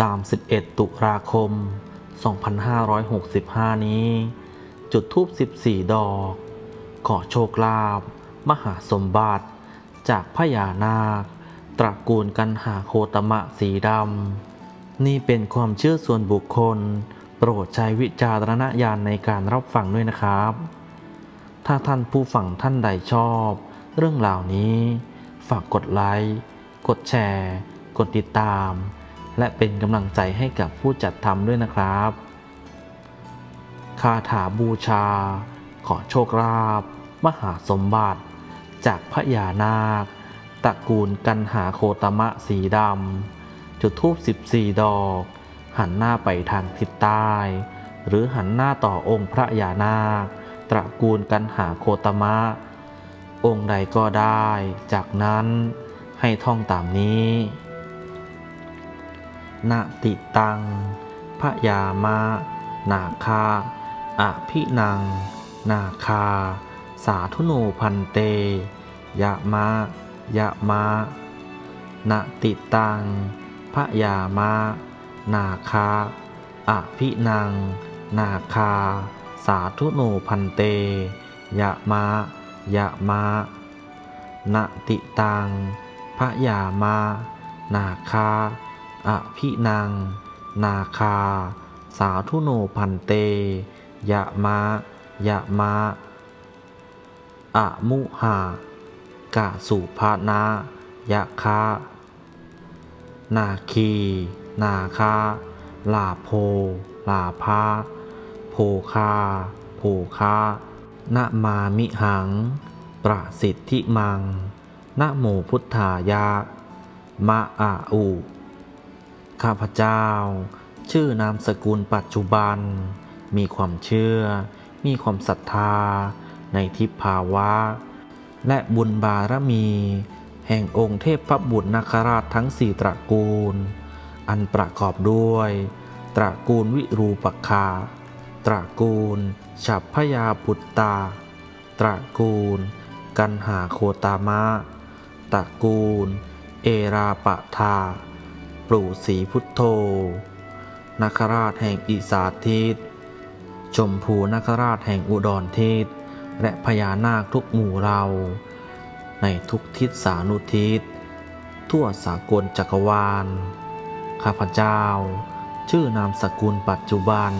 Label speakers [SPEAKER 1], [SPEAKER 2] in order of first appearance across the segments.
[SPEAKER 1] 31 ตุลาคม 2565 นี้ จุดทูบ14 ดอก ขอโชคลาภมหาสมบัติ จากพญานาค ตระกูลกันหาโคตมะสีดำ นี่เป็นความเชื่อส่วนบุคคล โปรดใช้วิจารณญาณในการรับฟังด้วยนะครับ ถ้าท่านผู้ฟังท่านใดชอบ เรื่องรานี้ ฝากกดไลค์ กดแชร์ กดติดตาม และเป็นกำลังใจให้กับผู้จัดทำด้วยนะครับคาถาบูชา ขอโชคลาภมหาสมบัติ จากพญานาคตระกูลกันหาโคตมะสีดำจุดทูบ14 ดอก หันหน้าไปทางทิศใต้ หรือหันหน้าต่อองค์พระยานาค ตระกูลกันหาโคตมะ องค์ใดก็ได้ จากนั้นให้ท่องตามนี้ นาติตังพระยามะนาคาอภินัง นาคา สาธุโนพันเต ยะมะ ยะมะนาติตังพระยามะนาคาอภินัง นาคา สาธุโนพันเต ยะมะ ยะมะนาติตังพระยามะนาคา อภินัง นาคา สาธุโนพันเต ยะมะ ยะมะอะมุหากะสุภานะยะคะนาคี นาคาลาโพ ลาภาโภคาโภคานะมามิหัง ประสิทธิมังนะโมพุทธายะ มะอาอุ ข้าพเจ้า ชื่อนามสกุลปัจจุบัน มีความเชื่อ มีความศรัทธา ในทิพภาวะ และบุญบารมี แห่งองค์เทพพระบุตรนาคราชทั้งสี่ตระกูล อันประกอบด้วย ตระกูลวิรูปคา ตระกูลฉับพยาปุตตา ตระกูล กันหาโคตามะ ตระกูล เอราปะทา ปลูสีพุทโธนคราชแห่งอิสาทิตชมพูนคราชแห่งอุดรทิศและพญานาคทุกหมู่เรา ในทุกทิศสานุทิศ ทั่วสากลจักรวาล ข้าพเจ้า ชื่อนามสกุลปัจจุบัน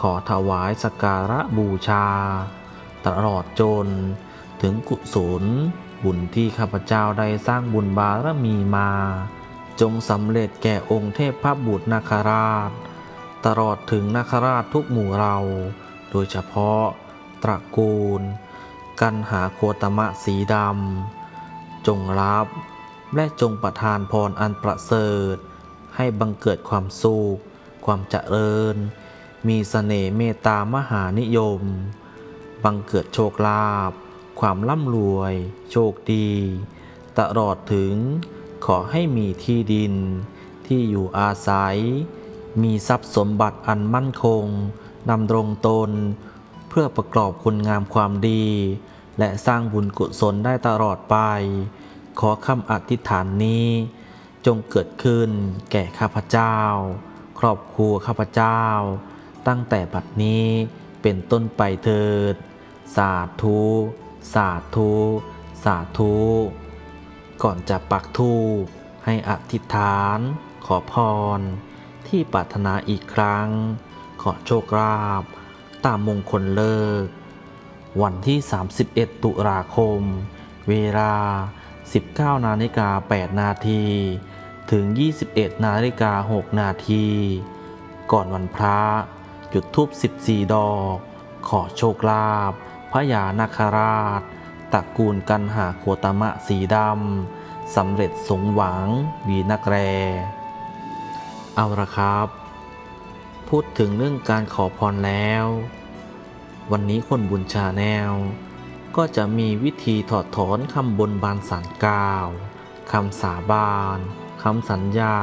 [SPEAKER 1] ขอถวายสกการะบูชา ตลอดจนถึงกุศลบุญที่ข้าพเจ้าได้สร้างบุญบารมีมา จงสำเร็จแก่องค์เทพพระบุตรนาคราช ตลอดถึงนาคราชทุกหมู่เรา โดยเฉพาะ ตระกูล กันหาโคตมะสีดำ จงรับ และจงประทานพรอันประเสริฐ ให้บังเกิดความสุข ความเจริญ มีเสน่ห์เมตตามหานิยม บังเกิดโชคลาภ ความร่ำรวย โชคดี ตลอดถึง ขอให้มีที่ดิน ที่อยู่อาศัย มีทรัพย์สมบัติอันมั่นคงดำรงตน เพื่อประกอบคุณงามความดี และสร้างบุญกุศลได้ตลอดไป ขอคำอธิษฐานนี้ จงเกิดขึ้นแก่ข้าพเจ้า ครอบครัวข้าพเจ้า ตั้งแต่บัดนี้เป็นต้นไปเถิด สาธุ สาธุ สาธุ ก่อนจะปักธูปให้อธิษฐาน ขอพร ที่ปรารถนาอีกครั้ง ขอโชคลาภตามมงคลเลิก วันที่ 31 ตุลาคม เวลา 19 นาฬิกา 8 นาที ถึง 21 นาฬิกา 6 นาที ก่อนวันพระ จุดทูบ14 ดอก ขอโชคลาภพระยานาคราช ตระกูลกันหาโคตมะสีดำสำเร็จสมหวังวีนักแร เอาละครับ พูดถึงเรื่องการขอพรแล้ว วันนี้คนบุญชาแนล ก็จะมีวิธีถอดถอนคำบนบานสารกล่าวคำสาบานคำสัญญา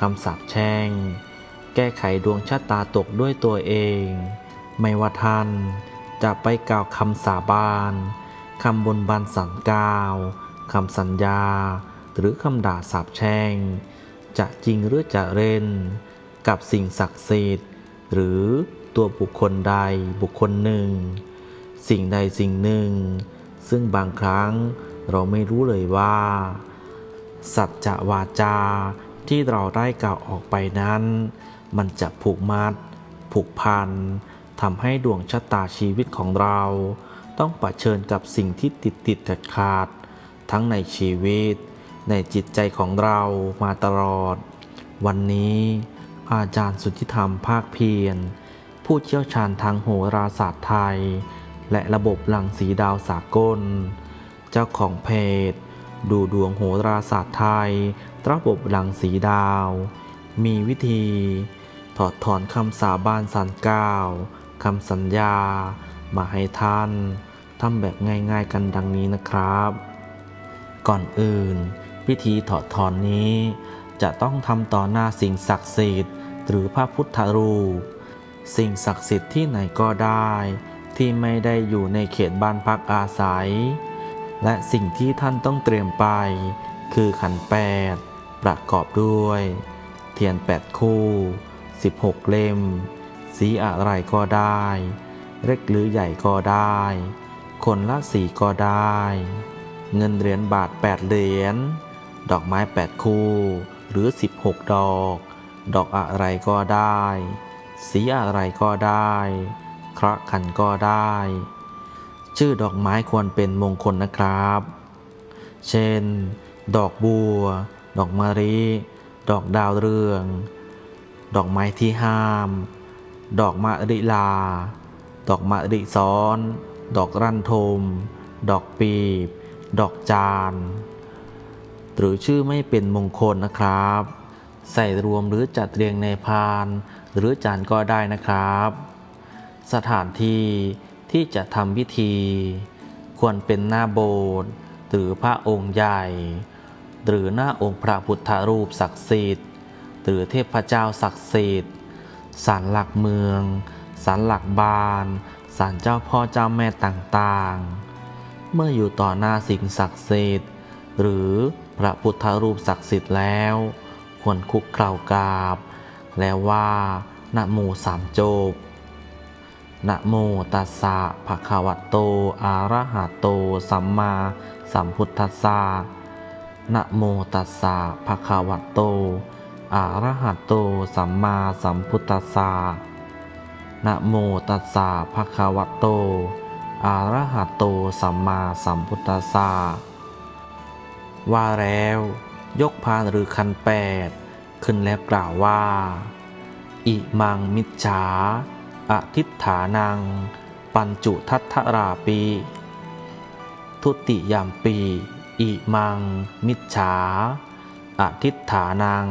[SPEAKER 1] คำสาปแช่ง แก้ไขดวงชะตาตกด้วยตัวเอง ไม่ว่าท่านจะไปกล่าวคำสาบาน คำบนบานสารกาว คำสัญญา หรือคำด่าสาปแช่ง จะจริงหรือจะเล่น กับสิ่งศักดิ์สิทธิ์ หรือตัวบุคคลใดบุคคลหนึ่ง สิ่งใดสิ่งหนึ่ง ซึ่งบางครั้งเราไม่รู้เลยว่า สัจจะวาจาที่เราได้กล่าวออกไปนั้น มันจะผูกมัด ผูกพันทำให้ดวงชะตาชีวิตของเรา ต้องปะเชิญกับสิ่งที่ติดติดขัดขาด ทั้งในชีวิต ในจิตใจของเรามาตลอด วันนี้อาจารย์สุทธิธรรมภาคเพียร ผู้เชี่ยวชาญทางโหราศาสตร์ไทย และระบบหลังสีดาวสากล เจ้าของเพจ ดูดวงโหราศาสตร์ไทย ระบบหลังสีดาว มีวิธี ถอดถอนคำสาบานสันกล่าวคำสัญญามาให้ท่าน ทำแบบง่ายๆกันดังนี้นะครับ ก่อนอื่น พิธีถอดถอนนี้ จะต้องทำต่อหน้าสิ่งศักดิ์สิทธิ์ หรือพระพุทธรูป สิ่งศักดิ์สิทธิ์ที่ไหนก็ได้ ที่ไม่ได้อยู่ในเขตบ้านพักอาศัย และสิ่งที่ท่านต้องเตรียมไป คือขันแปดประกอบด้วย เทียนแปดคู่ 16 เล่ม สีอะไรก็ได้ เล็กหรือใหญ่ก็ได้ คนละสี่ก็ได้ เงินเหรียญบาท 8 เหรียญ ดอกไม้ 8 คู่ หรือ 16 ดอก ดอกอะไรก็ได้ สีอะไรก็ได้คระขันก็ได้ ชื่อดอกไม้ควรเป็นมงคลนะครับ เช่น ดอกบัว ดอกมะลิ ดอกดาวเรือง ดอกไม้ที่ห้าม ดอกมะริลา ดอกมะริซ้อน ดอกรันทม ดอกปีบ ดอกจาน หรือชื่อไม่เป็นมงคลนะครับ ใส่รวมหรือจัดเรียงในพาน หรือจานก็ได้นะครับ สถานที่ที่จะทำพิธี ควรเป็นหน้าโบสถ์หรือพระองค์ใหญ่ หรือหน้าองค์พระพุทธรูปศักดิ์สิทธิ์ หรือเทพเจ้าศักดิ์สิทธิ์ศาลหลักเมืองศาลหลักบ้าน ศาลเจ้าพ่อเจ้าแม่ต่างๆ เมื่ออยู่ต่อหน้าสิ่งศักดิ์สิทธิ์หรือพระพุทธรูปศักดิ์สิทธิ์แล้ว ควรคุกเข่ากราบ แล้วว่านะโมสามจบนะโมตัสสะภะคะวะโต อะระหะโต สัมมาสัมพุทธัสสะนะโมตัสสะภะคะวะโต อะระหะโต สัมมาสัมพุทธัสสะ นะโมตัสสะภะคะวะโต อะระหะโตสัมมาสัมพุทธัสสะว่าแล้ว ยกพานหรือคันแปดขึ้นแล้วกล่าวว่า อิมังมิจฉาอทิฐานัง ปัญจุทัตถราปีทุติยามปี อิมัง มิจฉาอทิฐานัง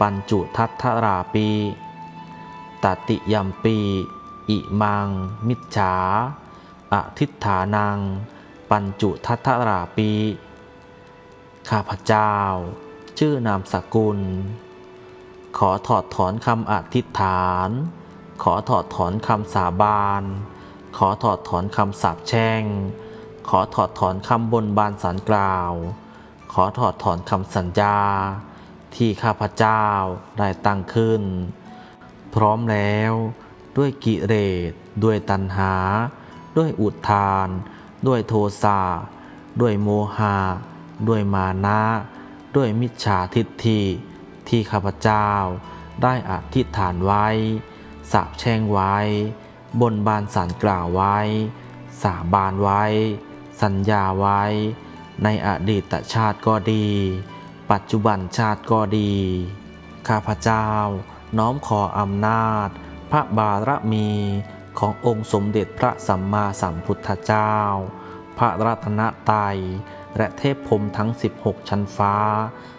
[SPEAKER 1] ปัญจุทัตถราปี ตติยมปี อิมัง มิจฉาอทิฐานัง ปัญจุทัตถราปี ข้าพเจ้า ชื่อนามสกุล ขอถอดถอนคำอธิษฐาน ขอถอดถอนคำสาบาน ขอถอดถอนคำสาปแช่ง ขอถอดถอนคำบนบานสารกล่าว ขอถอดถอนคำสัญญา ที่ข้าพเจ้าได้ตั้งขึ้น พร้อมแล้ว ด้วยกิเลสด้วยตัณหา ด้วยอุทาน ด้วยโทสะด้วยโมหะด้วยมานะด้วยมิจฉาทิฏฐิที่ข้าพเจ้า ได้อธิษฐานไว้สาบแช่งไว้ บนบานสารกล่าวไว้ สาบานไว้ สัญญาไว้ ในอดีตชาติก็ดี ปัจจุบันชาติก็ดี ข้าพเจ้า น้อมขออำนาจ พระบารมีขององค์สมเด็จพระสัมมาสัมพุทธเจ้า พระรัตนตรัยและเทพพรมทั้ง 16 ชั้นฟ้า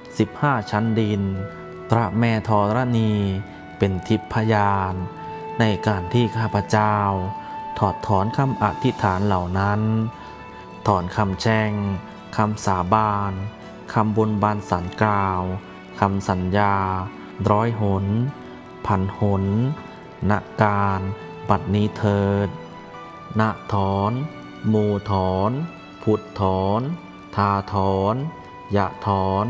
[SPEAKER 1] 15 ชั้นดินพระแม่ธรณีเป็นทิพยาน ในการที่ข้าพเจ้า ถอดถอนคำอธิษฐานเหล่านั้น ถอนคำแช่งคำสาบานคำบนบานสันกล่าวคำสัญญา ร้อยหน พันหนณการบัดนี้เถิดณถอนโมถอนพุทธถอนทาถอนยะถอน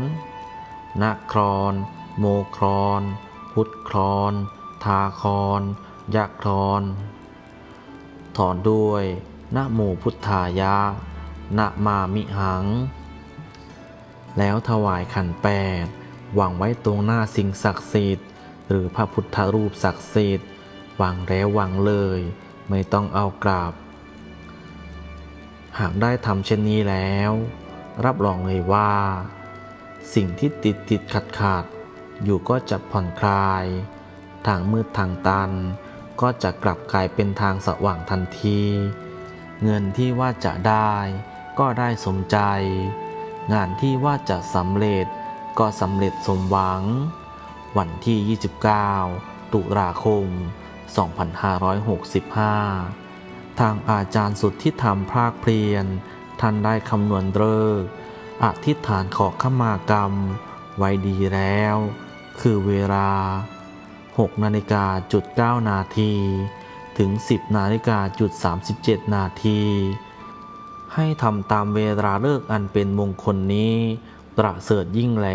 [SPEAKER 1] นครอนโมครอน พุทธครอนทาคอนยักครอน ถอนด้วยนะโมพุทธายะนะมามิหัง แล้วถวายขันแปดวางไว้ตรงหน้าสิ่งศักดิ์สิทธิ์ หรือพระพุทธรูปศักดิ์สิทธิ์วางแล้ววางเลย ไม่ต้องเอากลับหากได้ทำเช่นนี้แล้ว รับรองเลยว่า สิ่งที่ติดติดขัดขัดอยู่ก็จะผ่อนคลาย ทางมืดทางตัน ก็จะกลับกลายเป็นทางสว่างทันที เงินที่ว่าจะได้ก็ได้สมใจ งานที่ว่าจะสำเร็จก็สำเร็จสมหวัง วันที่ 29 ตุลาคม 2565 ทางอาจารย์สุดที่ทำภาคเพียน ท่านได้คำนวณเลิกษ์อธิษฐานขอขมากรรม ไว้ดีแล้ว คือเวลา 6 นาฬิกาจุด9นาที ถึง 10 นาฬิกาจุด37 นาที ให้ทำตามเวลาเลิกอันเป็นมงคลนี้ ประเสริฐยิ่งแล